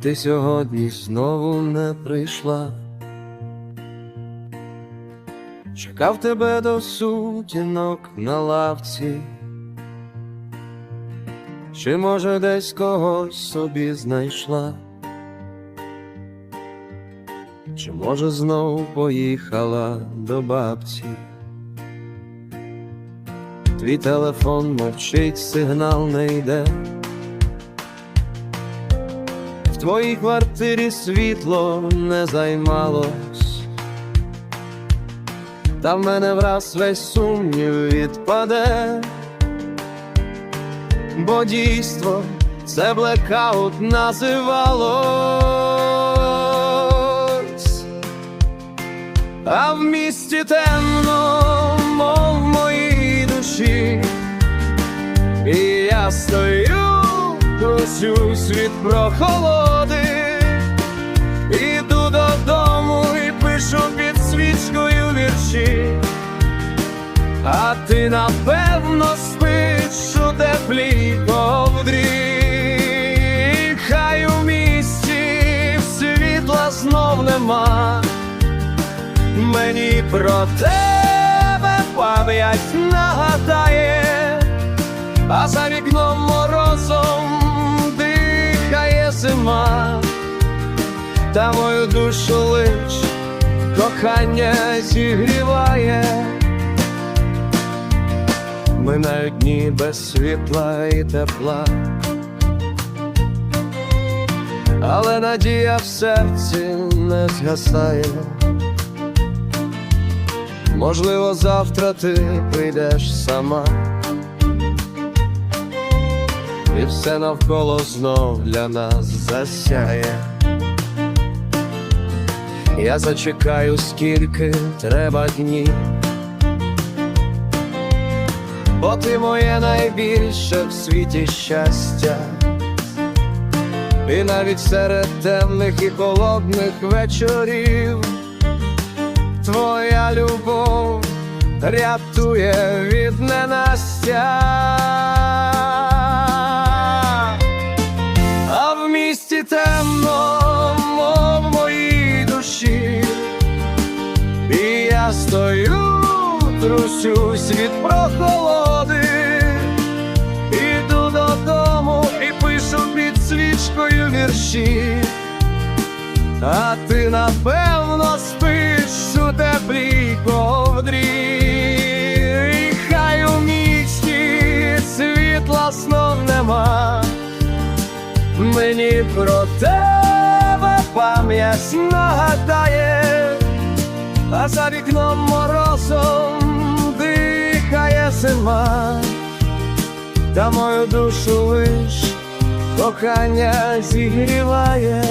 ти сьогодні знову не прийшла. Чекав тебе до сутінок на лавці, чи може десь когось собі знайшла, чи може знов поїхала до бабці. Твій телефон мовчить, сигнал не йде. Твоїй квартирі світло не займалось, та в мене враз весь сумнів відпаде, бо дійство це блекаут називалось, а в місті темно, мов в моїй душі, і я стою, трусюсь від прохолоди, іду додому і пишу під свічкою вірші, а ти напевно спиш у теплій ковдрі, хай у місті світла знов нема. Мені про тебе пам'ять нагадає, а за вікном зима, та мою душу лиш кохання зігріває. Минають дні без світла і тепла, але надія в серці не згасає. Можливо, завтра ти прийдеш сама, і все навколо знов для нас засяє. Я зачекаю, скільки треба днів, бо ти моє найбільше в світі щастя, і навіть серед темних і холодних вечорів твоя любов рятує від ненастя. Місті темно, в моїй душі, і я стою, трусюсь від прохолоди, іду додому і пишу під свічкою вірші. А ти напевно спиш у теплій ковдрі, мені про тебе пам'ять нагадає, а за вікном морозом дихає зима, та мою душу лиш кохання зігріває.